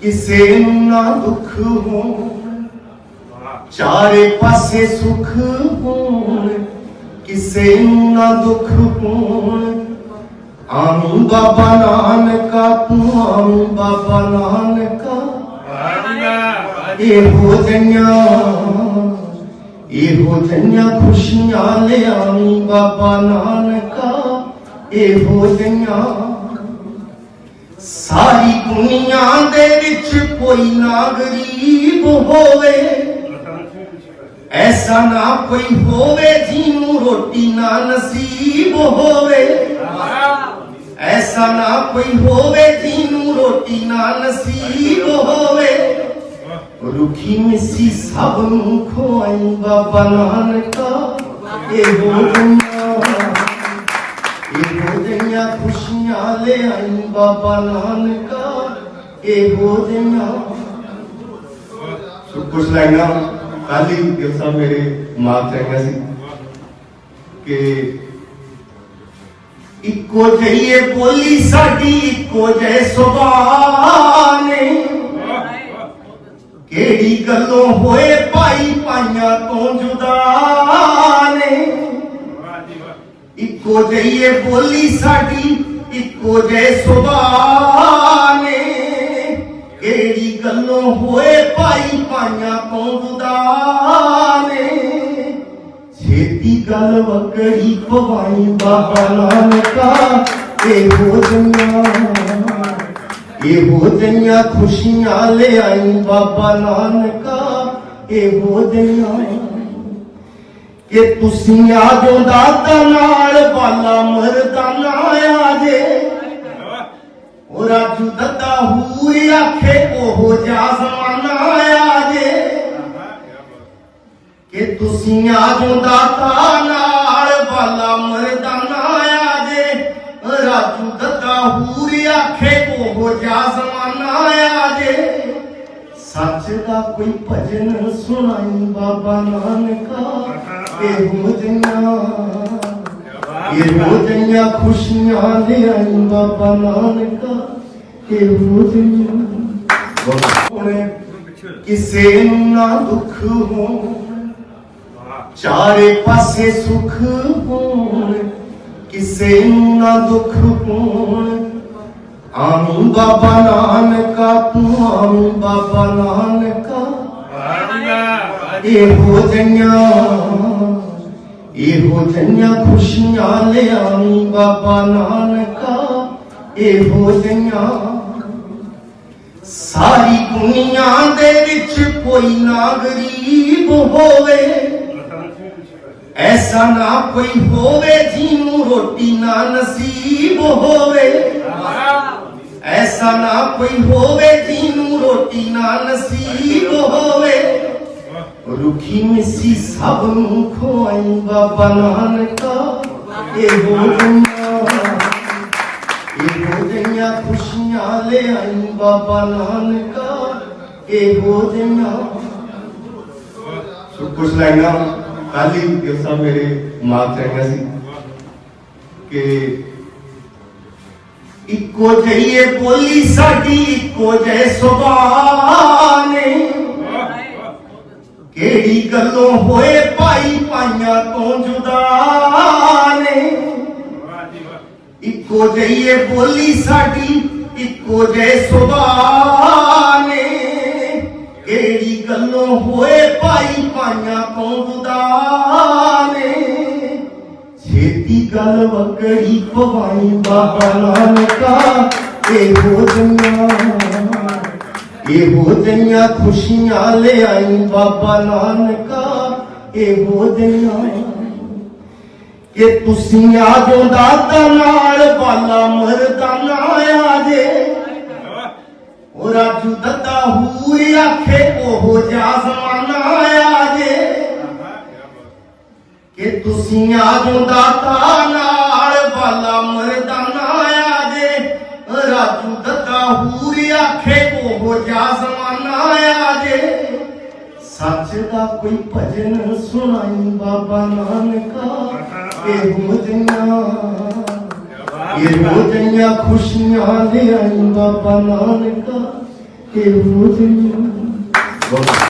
ਕਿਸੇ ਨੂੰ ਨਾ ਦੁੱਖ ਹੋ ਚਾਰੇ ਪਾਸੇ ਸੁਖ ਹੋਣ ਕਿਸੇ ਨੂੰ ਨਾ ਦੁੱਖ ਹੋਣ। ਆਮੀ ਬਾਬਾ ਨਾਨਕਾ ਤੂੰ ਆਮੀ ਬਾਬਾ ਨਾਨਕਾ। ਇਹੋ ਜਈਆਂ ਇਹੋ ਜਈਆਂ ਖੁਸ਼ੀਆਂ ਲਿਆਵੀਂ ਬਾਬਾ ਨਾਨਕਾ। ਇਹੋ ਜਈਆਂ ਸਾਰੀ ਦੁਨੀਆ ਦੇ ਵਿੱਚ ਕੋਈ ਨਾ ਗਰੀਬ ਹੋਵੇ। ਐਸਾ ਨਾ ਕੋਈ ਹੋਵੇ ਜਿਹਨੂੰ ਰੋਟੀ ਨਾ ਨਸੀਬ ਹੋਵੇ। ਐਸਾ ਨਾ ਕੋਈ ਹੋਵੇ ਜਿਹਨੂੰ ਰੋਟੀ ਨਾ ਨਸੀਬ ਹੋਵੇ। ਰੁਖੀ ਮਿੱਸੀ ਸਭ ਨੂੰ ਖਵਾਈ ਬਾਬਾ ਨਾਨਕਾ। ਇਹੋ ਦੁਨੀਆ ਇਹੋ ਜਿਹੀਆਂ ਖੁਸ਼ੀਆਂ ਲਿਆਈ ਬਾਬਾ ਨਾਨਕਾ, ਇਹੋ ਜਿਹੀਆਂ ਸੋ ਕੁਛ ਲੈਣਾ ਕਾਲੀ ਦਿਵਸਾ ਮੇਰੇ ਮਾਂ ਚਾਹੀਦਾ ਸੀ ਕਿ ਇੱਕੋ ਜਈਏ ਬੋਲੀ ਸਾਡੀ, ਇੱਕੋ ਜੇ ਸੁਭਾਅ ਨੇ। ਕਿਹੜੀ ਗੱਲੋਂ ਇੱਕੋ ਜਈਏ ਬੋਲੀ ਸਾਡੀ, ਇੱਕੋ ਜੇ ਸੁਭਾਅ ਨੇ। ਕਿਹੜੀ ਗੱਲੋਂ ਹੋਏ ਭਾਈ ਭਾਈਆਂ ਤੋਂ ਜੁਦਾ ਨੇ। ਛੇਤੀ ਗੱਲ ਵਕੜੀ ਪਵਾਈ ਬਾਬਾ ਨਾਨਕਾ। ਇਹੋ ਜੰਨਾ ਇਹੋ ਜਈਆਂ ਖੁਸ਼ੀਆਂ ਲਿਆਈ ਬਾਬਾ ਨਾਨਕਾ। ਇਹੋ ਜਈਆਂ ਕਿ ਤੁਸੀਂ ਆ ਜੋ ਦਾਤਾ ਨਾਲ ਮਰਦਾਨਾ ਆ ਜੇ। ਉਹ ਰਾਜੂ ਦੱਦਾ ਹੂਰ ਆਖੇ, ਉਹ ਜਾ ਜ਼ਮਾਨਾ ਆ ਜੇ। ਕਿ ਤੁਸੀਂ ਆ ਜੋ ਦਾਤਾ ਨਾਲ ਬਾਲਾ ਮਰਦਾਨਾ ਆ ਜੇ। ਰਾਜੂ ਦੱਦਾ ਹੂਰ ਆਖੇ, ਉਹ ਜਾ ਜ਼ਮਾਨਾ ਆ ਜੇ। ਸੱਚ ਦਾ ਕੋਈ ਭਜਨ ਸੁਣਾਈ ਬਾਬਾ ਨਾਨਕਾ ਇਹੋ ਜਿਹੀਆਂ ਇਹੋ ਜਿਹੀਆਂ ਖੁਸ਼ੀਆਂ ਲਿਆਈ ਬਾਬਾ ਨਾਨਕਾ ਇਹੋ ਜਿਹੀਆਂ ਕਿਸੇ ਨੂੰ ਨਾ ਦੁੱਖ ਹੋ ਚਾਰੇ ਪਾਸੇ ਸੁਖ ਹੋਣ ਕਿਸੇ ਨੂੰ ਨਾ ਦੁੱਖ ਹੋਣ। ਆਮੀ ਬਾਬਾ ਨਾਨਕਾ ਤੂੰ ਆਮੀ ਬਾਬਾ ਨਾਨਕਾ। ਇਹੋ ਜਈਆਂ ਇਹੋ ਜਈਆਂ ਖੁਸ਼ੀਆਂ ਲਿਆਵੀਂ ਬਾਬਾ ਨਾਨਕਾ, ਇਹੋ ਜਈਆਂ ਸਾਰੀ ਦੁਨੀਆ ਦੇ ਵਿੱਚ ਕੋਈ ਨਾ ਗਰੀਬ ਹੋਵੇ। ਐਸਾ ਨਾ ਕੋਈ ਹੋਵੇ ਜਿਹਨੂੰ ਰੋਟੀ ਨਾ ਨਸੀਬ ਹੋਵੇ। ਐਸਾ ਨਾ ਕੋਈ ਹੋਵੇ ਜਿਹਨੂੰ ਰੋਟੀ ਨਾ ਨਸੀਬ ਹੋਵੇ। ਰੁਖੀ ਮਿੱਸੀ ਸਭ ਨੂੰ ਖਵਾਈ ਬਾਬਾ ਨਾਨਕਾ ਇਹੋ ਦੁਨੀਆ ਇਹੋ ਜਿਹੀਆਂ ਖੁਸ਼ੀਆਂ ਲਿਆਈ ਬਾਬਾ ਨਾਨਕਾ ਇਹੋ ਜਿਹੀਆਂ ਸੋ ਕੁਛ ਲੈਣਾ ਕਾਲੀ ਦਿਵਸਾ ਮੇਰੇ ਮਾਂ ਚਾਹੀਦਾ ਸੀ ਕਿ ਇੱਕੋ ਜਈਏ ਬੋਲੀ ਸਾਡੀ ਇੱਕੋ ਜੇ ਸੁਭਾਅ ਨੇ ਕਿਹੜੀ ਗੱਲੋਂ ਹੋਏ ਭਾਈ ਭਾਈਆਂ ਤੋਂ ਜੁਦਾ ਨੇ? ਇੱਕੋ ਜਈਏ ਬੋਲੀ ਸਾਡੀ, ਇੱਕੋ ਜਿਹੇ ਸੁਭਾਅ ਨੇ। ਕਿਹੜੀ ਗੱਲੋਂ ਹੋਏ ਭਾਈ ਭਾਈਆਂ ਤੋਂ ਜੁਦਾ ਨੇ? ਛੇਤੀ ਗੱਲ ਵਕੜੀ ਪਵਾਈ ਬਾਬਾ ਨਾਨਕਾ ਇਹੋ ਜਈਆਂ ਇਹੋ ਜਈਆਂ ਖੁਸ਼ੀਆਂ ਲਿਆਈ ਬਾਬਾ ਨਾਨਕਾ, ਇਹੋ ਜਈਆਂ ਕਿ ਤੁਸੀਂ ਆ ਜੋ ਦਾਤਾ ਨਾਲ, ਬਾਲਾ ਮਰਦਾਨਾ ਆ ਜੇ ਉਹ ਰਾਜੂ ਦੱਦਾ ਹੂਰ ਆਖੇ, ਉਹ ਜਾ ਜ਼ਮਾਨਾ ਆ ਜੇ ਕਿ ਤੁਸੀਂ ਆ ਜੋ ਦਾਤਾ ਨਾਲ, ਬਾਲਾ ਮਰਦਾਨਾ ਆ ਜੇ ਰਾਜੂ ਦੱਦਾ ਹੂਰ ਆਖੇ ਉਹ ਜਾ ਜ਼ਮਾਨਾ ਆ ਜੇ। ਸੱਚ ਦਾ ਕੋਈ ਭਜਨ ਸੁਣਾਈ ਬਾਬਾ ਨਾਨਕਾ ਇਹੋ ਜਿਹੀਆਂ ਇਹੋ ਜਿਹੀਆਂ ਖੁਸ਼ੀਆਂ ਲਿਆਈ ਬਾਬਾ ਨਾਨਕਾ ਇਹੋ ਜਿਹੀਆਂ